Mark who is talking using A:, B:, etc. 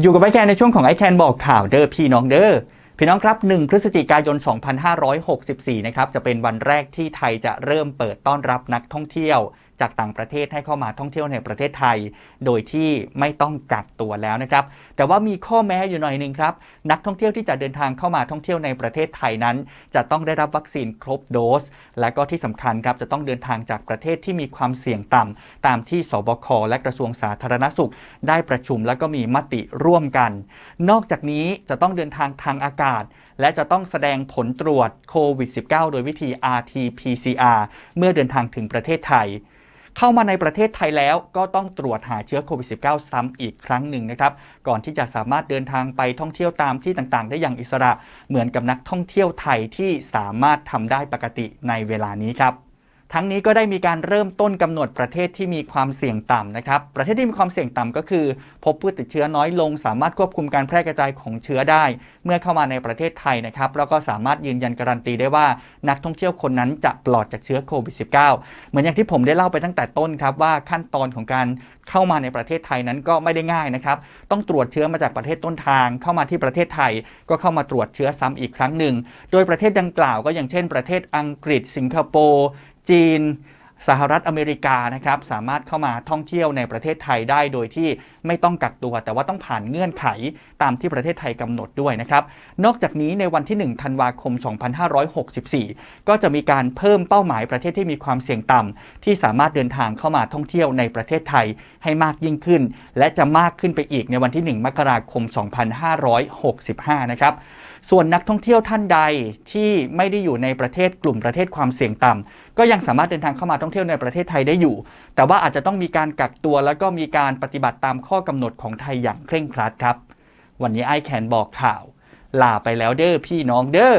A: อยู่กับไอแคนในช่วงของไอแคนบอกข่าวเด้อพี่น้องเด้อพี่น้องครับ 1 พฤศจิกายน 2564 นะครับ จะเป็นวันแรกที่ไทยจะเริ่มเปิดต้อนรับนักท่องเที่ยว จากต่างประเทศให้เข้ามาท่องเที่ยวในประเทศไทย โดยที่ไม่ต้องกักตัวแล้วนะครับ แต่ว่ามีข้อแม้อยู่หน่อยหนึ่งครับ นักท่องเที่ยวที่จะเดินทางเข้ามาท่องเที่ยวในประเทศไทยนั้น จะต้องได้รับวัคซีนครบโดส และก็ที่สำคัญครับจะต้องเดินทางจากประเทศที่มีความเสี่ยงต่ำตามที่สบคและกระทรวงสาธารณสุข ได้ประชุมและก็มีมติร่วมกัน นอกจากนี้จะต้องเดินทางทางอากาศ และจะต้องแสดงผลตรวจโควิด -19 โดยวิธี RT-PCR เมื่อเดินทางถึงประเทศไทย เข้ามาในประเทศไทยแล้วก็ต้องตรวจหาเชื้อโควิด -19 ซ้ำอีกครั้งหนึ่งนะครับ ก่อนที่จะสามารถเดินทางไปท่องเที่ยวตามที่ต่างๆ ได้อย่างอิสระ เหมือนกับนักท่องเที่ยวไทยที่สามารถทำได้ปกติในเวลานี้ครับ ทั้งนี้ก็ได้มีการเริ่มต้นกำหนดประเทศที่มีความเสี่ยงต่ำนะครับ ประเทศที่มีความเสี่ยงต่ำก็คือ พบผู้ติดเชื้อน้อยลง สามารถควบคุมการแพร่กระจายของเชื้อได้ เมื่อเข้ามาในประเทศไทยนะครับแล้วก็สามารถยืนยันการันตีได้ว่านักท่องเที่ยวคนนั้นจะปลอดจากเชื้อโควิด -19 เหมือนอย่างที่ผมได้เล่าไปตั้งแต่ต้นครับว่าขั้นตอนของการเข้ามาในประเทศไทยนั้นก็ไม่ได้ง่ายนะครับ ต้องตรวจเชื้อมาจากประเทศต้นทาง เข้ามาที่ประเทศไทย ก็เข้ามาตรวจเชื้อซ้ำอีกครั้งหนึ่ง โดยประเทศดังกล่าวก็อย่างเช่น ประเทศอังกฤษ สิงคโปร์ จีน สหรัฐอเมริกานะครับสามารถเข้ามาท่องเที่ยวในประเทศไทยได้โดยที่ไม่ต้องกักตัว แต่ว่าต้องผ่านเงื่อนไขตามที่ประเทศไทยกำหนดด้วยนะครับ นอกจากนี้ในวันที่ 1 ธันวาคม 2564 ก็จะมีการเพิ่มเป้าหมายประเทศที่มีความเสี่ยงต่ำที่สามารถเดินทางเข้ามาท่องเที่ยวในประเทศไทยให้มากยิ่งขึ้น และจะมากขึ้นไปอีกในวันที่ 1 มกราคม 2565 นะครับส่วนนักท่องเที่ยวท่านใดที่ไม่ได้อยู่ในประเทศกลุ่มประเทศความเสี่ยงต่ำก็ยังสามารถเดินทางเข้ามาท่องเที่ยวในประเทศไทยได้อยู่ แต่ว่าอาจจะต้องมีการกักตัว แล้วก็มีการปฏิบัติตามข้อกำหนดของไทยอย่างเคร่งครัดครับ วันนี้ไอแคนบอกข่าว ลาไปแล้วเด้อพี่น้องเด้อ